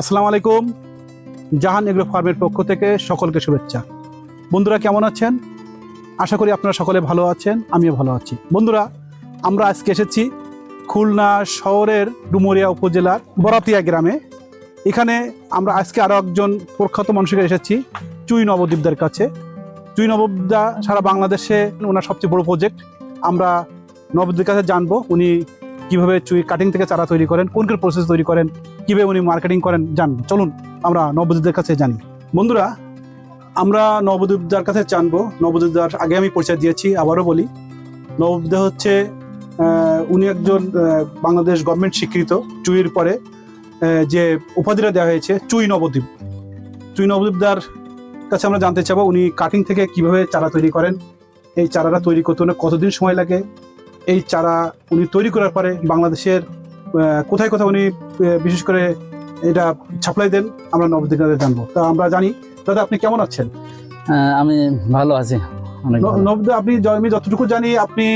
আসসালামু আলাইকুম। জাহান এগ্রো ফার্মের পক্ষ থেকে সকলকে শুভেচ্ছা। বন্ধুরা কেমন আছেন? আশা করি আপনারা সকলে ভালো আছেন, আমিও ভালো আছি। বন্ধুরা, আমরা আজকে এসেছি খুলনা শহরের ডুমুরিয়া উপজেলার বরাতিয়া গ্রামে। এখানে আমরা আজকে আরও একজন প্রখ্যাত মানুষকে এসেছি, চুই নবদ্বীপদের কাছে। চুই নবদ্বীপদা সারা বাংলাদেশে ওনার সবচেয়ে বড় প্রজেক্ট আমরা নবদ্বীপের কাছে জানব, উনি কীভাবে চুই কাটিং থেকে চারা তৈরি করেন, কোন কোন প্রসেস তৈরি করেন, কীভাবে উনি মার্কেটিং করেন জানব চলুন, আমরা নবদ্বীপদের কাছে জানি। বন্ধুরা, আমরা নবদ্বীপদার কাছে জানব। নবদ্বীপদার আগে আমি পরিচয় দিয়েছি, আবারও বলি। নবদ্বীপ হচ্ছে উনি একজন বাংলাদেশ গভর্নমেন্ট স্বীকৃত চুইয়ের পরে যে উপাধিটা দেওয়া হয়েছে, চুই নবদ্বীপ। চুই নবদ্বীপদার কাছে আমরা জানতে চাবো, উনি কাটিং থেকে কীভাবে চারা তৈরি করেন, এই চারাটা তৈরি করতে কতদিন সময় লাগে এই চারা উনি তৈরি করার পরে বাংলাদেশের কোথায় কোথায় উনি বিশেষ করে এটা সাপ্লাই দেন আমরা নবদ্বীপে জানব। তা আমরা জানি। দাদা আপনি কেমন আছেন? হ্যাঁ, আমি ভালো আছি। নবদ্বীপ আপনি আমি যতটুকু জানি আপনি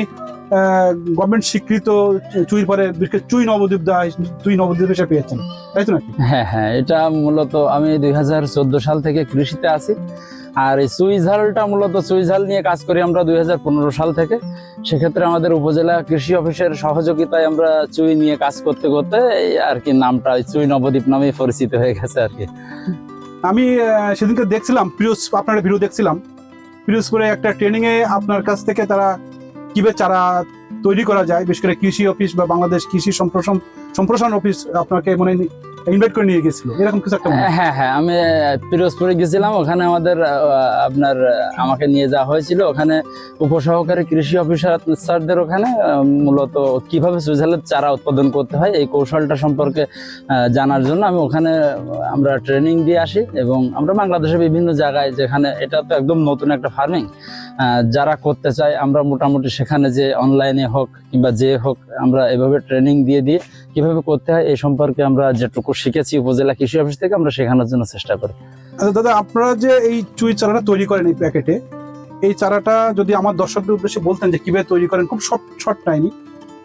গভর্নমেন্ট স্বীকৃত চুই পরে চুই নবদ্বীপ দা চুই নবদ্বীপ হিসেবে পেয়েছেন। তাই তো নাকি? হ্যাঁ হ্যাঁ এটা মূলত আমি দুই হাজার চোদ্দ সাল থেকে কৃষিতে আছি। আর এই সুইঝালটা মূলত সুইঝাল নিয়ে কাজ করি আমরা দুই সাল থেকে। সেক্ষেত্রে আমাদের উপজেলা কৃষি অফিসের সহযোগিতায় আমরা চুই নিয়ে কাজ করতে করতে আর কি নামটা চুই নবদ্বীপ নামেই পরিচিত হয়ে গেছে আর কি। আমি সেদিনকে দেখছিলাম পিরোজ আপনার ভিডিও দেখছিলাম। পিরোজপুরে একটা ট্রেনিং এ আপনার কাছ থেকে তারা কীভাবে চারা তৈরি করা যায়, বিশেষ করে কৃষি অফিস বা বাংলাদেশ কৃষি সম্প্রসারণ সম্প্রসারণ অফিস আপনাকে মানে ইনভাইট করে নিয়ে গেছিল। এরকম কিছু একটা হ্যাঁ। হ্যাঁ আমি পিরোজপুরে গেছিলাম, ওখানে আমাদের আপনার আমাকে নিয়ে যাওয়া হয়েছিল। ওখানে উপসহকারী কৃষি অফিসার, স্যারদের ওখানে মূলত কীভাবে সুইজারল্যান্ড চারা উৎপাদন করতে হয়, এই কৌশলটা সম্পর্কে জানার জন্য আমি ওখানে, আমরা ট্রেনিং দিয়ে আসি এবং আমরা বাংলাদেশের বিভিন্ন জায়গায় যেখানে এটা তো একদম নতুন একটা ফার্মিং যারা করতে চায়, আমরা মোটামুটি সেখানে যে অনলাইনে হোক কিংবা যে হোক, আমরা এভাবে ট্রেনিং দিয়ে দিয়ে কীভাবে করতে হয় এই সম্পর্কে আমরা যেটুকু শিখেছি উপজেলা কৃষি অফিস থেকে, আমরা শেখানোর জন্য চেষ্টা করি। আচ্ছা দাদা, আপনারা যে এই চুই চারাটা তৈরি করেন এই প্যাকেটে, এই চারাটা যদি আমার দর্শকদের উদ্দেশ্যে বলতেন যে কীভাবে তৈরি করেন, খুব শর্ট শর্ট টাইমই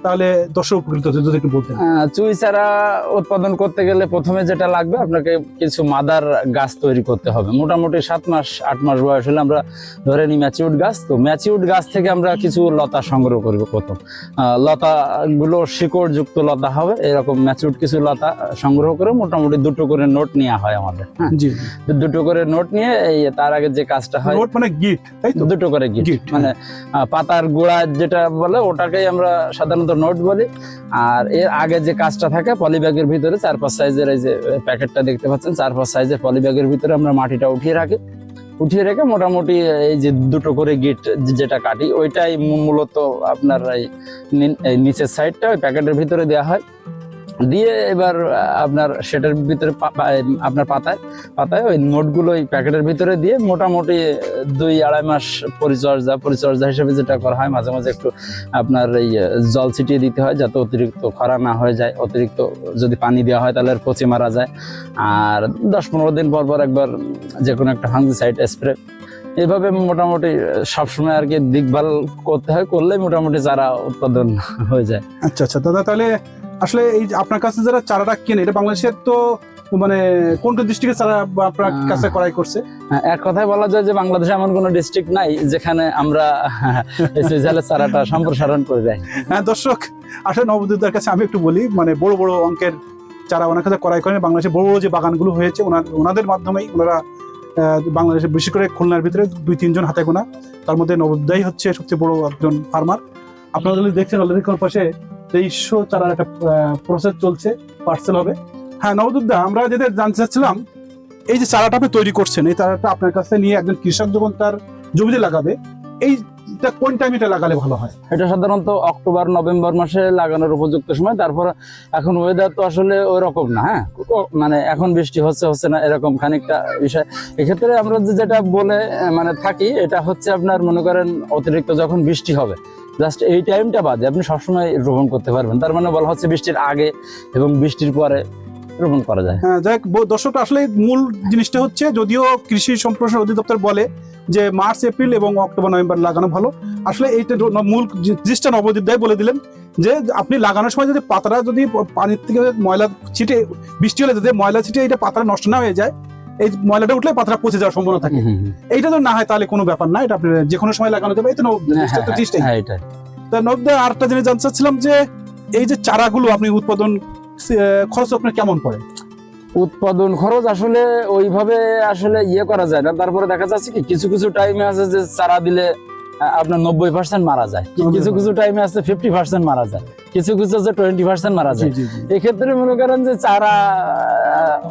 তাহলে দর্শক উপকৃত হতো যদি একটু বলতেন। চুই চারা উৎপাদন করতে গেলে প্রথমে যেটা লাগবে আপনাকে কিছু মাদার গাছ তৈরি করতে হবে। মোটামুটি সাত মাস আট মাস বয়স হলে আমরা ধরে নিই ম্যাচিউড গাছ। তো ম্যাচিউড গাছ থেকে আমরা কিছু লতা সংগ্রহ করব প্রথম। লতাগুলো শিকড় যুক্ত লতা হবে এরকম ম্যাচিউড কিছু লতা সংগ্রহ করে মোটামুটি দুটো করে নোট নেওয়া হয় আমাদের। হ্যাঁ জি। দুটো করে নোট নিয়ে এই তার আগে যে কাজটা হয় নোট মানে গিট তাই তো? দুটো করে গিট। গিট, মানে পাতার গোড়া যেটা বলে ওটাকেই আমরা সাধারণত নোট বলি। আর এর আগে যে কাজটা থাকে, পলিব্যাগের ভিতরে চার পাঁচ সাইজের এই যে প্যাকেটটা দেখতে পাচ্ছেন চার পাঁচ সাইজের পলিব্যাগের ভিতরে আমরা মাটিটা উঠিয়ে রাখি। উঠিয়ে রেখে মোটামুটি এই যে দুটো করে গিট যেটা কাটি, ওইটাই মূলত আপনার এই নিচের সাইডটা ওই প্যাকেটের ভিতরে দেওয়া হয়। দিয়ে এবার আপনার সেটার ভিতরে আপনার পাতায় পাতায় ওই নোটগুলো ওই প্যাকেটের ভিতরে দিয়ে মোটামুটি দুই আড়াই মাস পরিচর্যা পরিচর্যা হিসেবে যেটা করা হয়, মাঝে মাঝে একটু আপনার এই জল ছিটিয়ে দিতে হয় যাতে অতিরিক্ত খরা না হয়ে যায়। অতিরিক্ত যদি পানি দেওয়া হয় তাহলে আর পচে মারা যায়। আর দশ পনেরো দিন পর পর একবার যে কোনো একটা ফাঙ্গিসাইড স্প্রে এভাবে মোটামুটি সবসময় আর কি দেখভাল করতে হয় করলে মোটামুটি চারা উৎপাদন হয়ে যায়। আচ্ছা আচ্ছা। দাদা, তাহলে আসলে এই আপনার কাছে যারা চারাটা কেনে এটা বাংলাদেশের তো মানে কোন কোন ডিস্ট্রিক্টের চারা আপনার কাছে ক্রয় করছে? হ্যাঁ, এক কথায় বলা যায় যে বাংলাদেশে এমন কোনো ডিস্ট্রিক্ট নাই যেখানে আমরা সুইজারল্যান্ড চারাটা সম্প্রসারণ করে দেয়। হ্যাঁ দর্শক আসলে নবদ্বীপদার কাছে আমি একটু বলি মানে বড় বড় অঙ্কের চারা ওনার কাছে ক্রয় করেন। বাংলাদেশে বড় বড় যে বাগানগুলো হয়েছে ওনার ওনাদের মাধ্যমেই ওনারা বাংলাদেশে বিশেষ করে খুলনার ভিতরে দুই তিনজন হাতে গোনা। তার মধ্যে নবদ্বীপদাই হচ্ছে সবচেয়ে বড় একজন ফার্মার আপনারা যদি দেখছেন অলরেডি কোন পাশে তেইশশো চারার একটা প্রসেস চলছে পার্সেল হবে। হ্যাঁ নবদুদ্দা আমরা যেটা জানতে চাচ্ছিলাম, এই যে চারাটা আপনি তৈরি করছেন, এই চারাটা আপনার কাছে নিয়ে একজন কৃষক যখন তার জমিতে লাগাবে এইটা কোন টাইমে এটা লাগালে ভালো হয়? এটা সাধারণত অক্টোবর নভেম্বর মাসে লাগানোর উপযুক্ত সময়। তারপর এখন ওয়েদার তো আসলে ওই রকম না হ্যাঁ? মানে এখন বৃষ্টি হচ্ছে হচ্ছে না এরকম খানিকটা বিষয়। এক্ষেত্রে আমরা যেটা বলে মানে থাকি এটা হচ্ছে আপনার মনে করেন অতিরিক্ত যখন বৃষ্টি হবে জাস্ট এই টাইমটা বাদে আপনি সবসময় রোপণ করতে পারবেন। তার মানে বলা হচ্ছে বৃষ্টির আগে এবং বৃষ্টির পরে রোপণ করা যায়। হ্যাঁ যাই দর্শক আসলে মূল জিনিসটা হচ্ছে যদিও কৃষি সম্প্রসারণ অধিদপ্তর বলে যে মার্চ এপ্রিল এবং অক্টোবর নভেম্বর লাগানো ভালো। আসলে এইটা মূল জিনিসটা নবদ্বীপ দায় বলে দিলেন যে আপনি লাগানোর সময় যদি পাতাটা যদি পানির থেকে ময়লা ছিটে বৃষ্টি হলে যদি ময়লা ছিটে এটা পাতাটা নষ্ট না হয়ে যায় এই ময়লাটা উঠলে পাতাটা পচে যাওয়ার সম্ভাবনা থাকে। এইটা তো না হয় তাহলে কোনো ব্যাপার না এটা আপনি যে কোনো সময় লাগানো যাবে। এই তো হ্যাঁ, হ্যাঁ। হ্যাঁ, তা নবদা আরেকটা জিনিস জানতে চাচ্ছিলাম যে এই যে চারাগুলো আপনি উৎপাদন খরচ আপনার কেমন পড়ে? উৎপাদন খরচ আসলে ওইভাবে আসলে ইয়ে করা যায় না। তারপরে দেখা যাচ্ছে কি কিছু কিছু টাইমে আছে যে চারা দিলে আপনার নব্বই পার্সেন্ট মারা যায়। কিছু কিছু টাইমে আছে ফিফটি পার্সেন্ট মারা যায়। কিছু কিছু আছে টোয়েন্টি পার্সেন্ট মারা যায়। এক্ষেত্রে মনে করেন যে চারা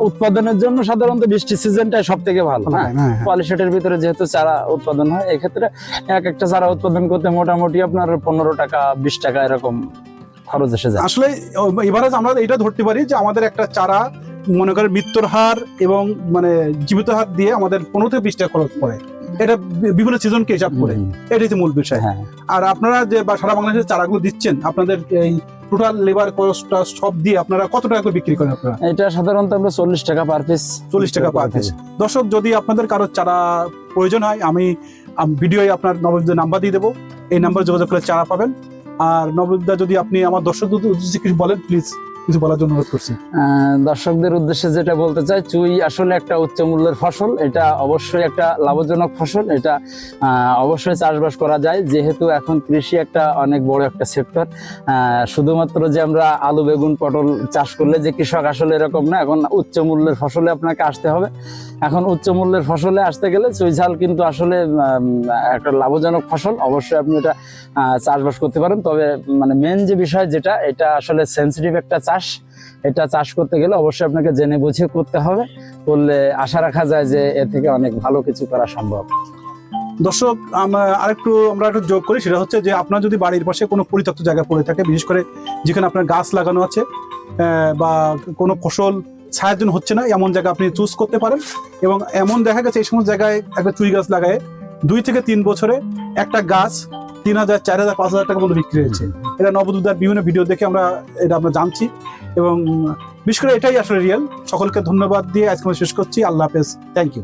উৎপাদনের জন্য সাধারণত বৃষ্টি সিজনটাই সব থেকে ভালো হ্যাঁ? হ্যাঁ পলিশেটের ভিতরে যেহেতু চারা উৎপাদন হয় এক্ষেত্রে এক একটা চারা উৎপাদন করতে মোটামুটি আপনার পনেরো টাকা বিশ টাকা এরকম খরচ এসে যায়। আসলে এবারে আমরা এটা ধরতে পারি যে আমাদের একটা চারা মনে করেন মৃত্যুর হার এবং মানে জীবিত হার দিয়ে আমাদের পনেরো থেকে বিশ টাকা খরচ পড়ে। এটা বিভিন্ন সিজনকে হিসাব করে। এটাই তো মূল বিষয়। হ্যাঁ। আর আপনারা যে বা সারা বাংলাদেশে চারাগুলো দিচ্ছেন আপনাদের এই টোটাল লেবার কস্টটা সব দিয়ে আপনারা কত টাকা করে বিক্রি করেন আপনারা? এটা সাধারণত আমরা চল্লিশ টাকা পার পিস 40 টাকা per piece। দর্শক যদি আপনাদের কারও চারা প্রয়োজন হয় আমি ভিডিওয়ে আপনার নবদ্বীপের নাম্বার দিয়ে দেবো। এই নাম্বারে যোগাযোগ করে চারা পাবেন। আর নবদ্বীপদা যদি আপনি আমার দর্শক কিছু বলেন প্লিজ কিছু বলার জন্য অনুরোধ করছি। দর্শকদের উদ্দেশ্যে যেটা বলতে চাই, চুই আসলে একটা উচ্চ মূল্যের ফসল, এটা অবশ্যই একটা লাভজনক ফসল, এটা অবশ্যই চাষবাস করা যায়। যেহেতু এখন কৃষি একটা অনেক বড় একটা সেক্টর শুধুমাত্র যে আমরা আলু, বেগুন, পটল চাষ করলে যে কৃষক আসলে এরকম না, এখন উচ্চ মূল্যের ফসলে আপনাকে আসতে হবে। এখন উচ্চ মূল্যের ফসলে আসতে গেলে চুই ঝাল কিন্তু আসলে একটা লাভজনক ফসল, অবশ্যই আপনি এটা চাষবাস করতে পারেন। তবে মানে মেন যে বিষয় যেটা, এটা আসলে সেন্সিটিভ একটা এটা চাষ করতে গেলে অবশ্যই আপনাকে জেনে বুঝে করতে হবে। করলে আশা রাখা যায় যে এ থেকে অনেক ভালো কিছু করা সম্ভব। দর্শক আরেকটু, আমরা একটু যোগ করি, সেটা হচ্ছে যে আপনার যদি বাড়ির পাশে কোনো পরিত্যক্ত জায়গা পড়ে থাকে, বিশেষ করে যেখানে আপনার গাছ লাগানো আছে বা কোনো ফসল ছায়ার জন্য হচ্ছে না, এমন জায়গা আপনি চুজ করতে পারেন। এবং এমন দেখা গেছে, এই সমস্ত জায়গায় একটা চুই গাছ লাগায়, দুই থেকে তিন বছরে একটা গাছ তিন হাজার, চার হাজার, পাঁচ হাজার টাকা মতো বিক্রি হয়েছে। এটা নবদুদার বিভিন্ন ভিডিও দেখে আমরা এটা আমরা জানছি এবং, বিশেষ করে এটাই আসলে রিয়েল সকলকে ধন্যবাদ দিয়ে আজকে আমরা শেষ করছি। আল্লাহ হাফেজ। Thank you